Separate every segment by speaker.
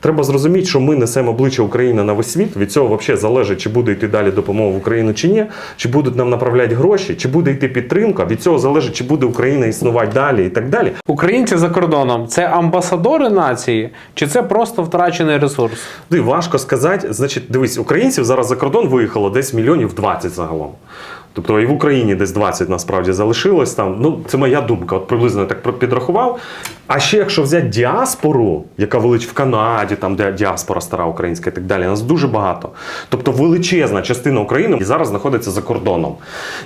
Speaker 1: Треба зрозуміти, що ми несемо обличчя України на весь світ. Від цього взагалі залежить, чи буде йти далі допомога в Україну чи ні, чи будуть нам направляти гроші, чи буде йти підтримка. Від цього залежить, чи буде Україна існувати далі і так далі.
Speaker 2: Українці за кордоном це амбасадори нації, чи це просто втрачений ресурс?
Speaker 1: Ти важко сказати. Значить, дивись, українців зараз за кордон виїхало десь мільйонів 20 загалом. Тобто і в Україні десь 20 насправді залишилось там. Ну, це моя думка, от приблизно так підрахував. А ще якщо взяти діаспору, яка велич в Канаді, там де діаспора стара українська і так далі, нас дуже багато. Тобто величезна частина України і зараз знаходиться за кордоном.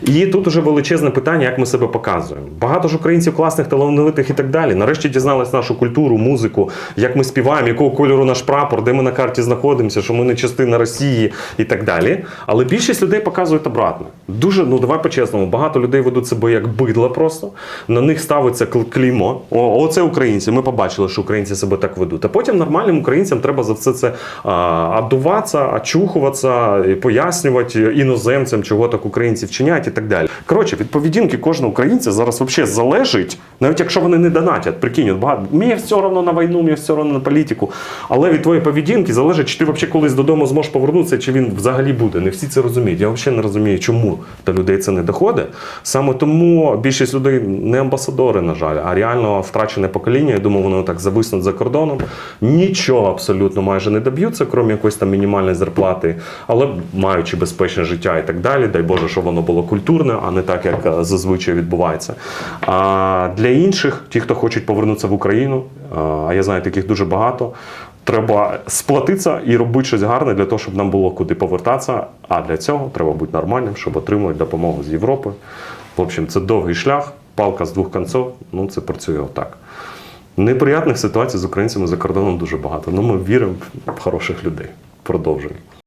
Speaker 1: І тут уже величезне питання, як ми себе показуємо. Багато ж українців класних, талановитих і так далі. Нарешті дізнались нашу культуру, музику, як ми співаємо, якого кольору наш прапор, де ми на карті знаходимося, що ми не частина Росії і так далі. Але більшість людей показують обратно. Дуже, ну давай по-чесному, багато людей ведуть себе як бидла просто. На них ставиться кл- клеймо. О, оце українці. Ми побачили, що українці себе так ведуть. А потім нормальним українцям треба за все це а, адуватися, очухуватися, пояснювати іноземцям, чого так українці вчиняють і так далі. Коротше, від поведінки кожного українця зараз взагалі залежить, навіть якщо вони не донатять, прикинь, от багато мені все одно на війну, мені все одно на політику. Але від твоєї поведінки залежить, чи ти взагалі колись додому зможеш повернутися, чи він взагалі буде. Не всі це розуміють. Я взагалі не розумію, чому до людей це не доходить. Саме тому більшість людей не амбасадори, на жаль, а реально втрачене покоління. Я думаю, воно так зависнуть за кордоном. Нічого абсолютно майже не доб'ються, крім якоїсь там мінімальної зарплати, але маючи безпечне життя і так далі. Дай Боже, щоб воно було культурне, а не так, як е, зазвичай відбувається. А для інших, ті, хто хочуть повернутися в Україну, а я знаю таких дуже багато. Треба сплатитися і робити щось гарне для того, щоб нам було куди повертатися. А для цього треба бути нормальним, щоб отримувати допомогу з Європи. В общем, це довгий шлях, палка з двох концов, Ну, це працює отак. Неприятних ситуацій з українцями за кордоном дуже багато. Ну, ми віримо в хороших людей. Продовжуємо.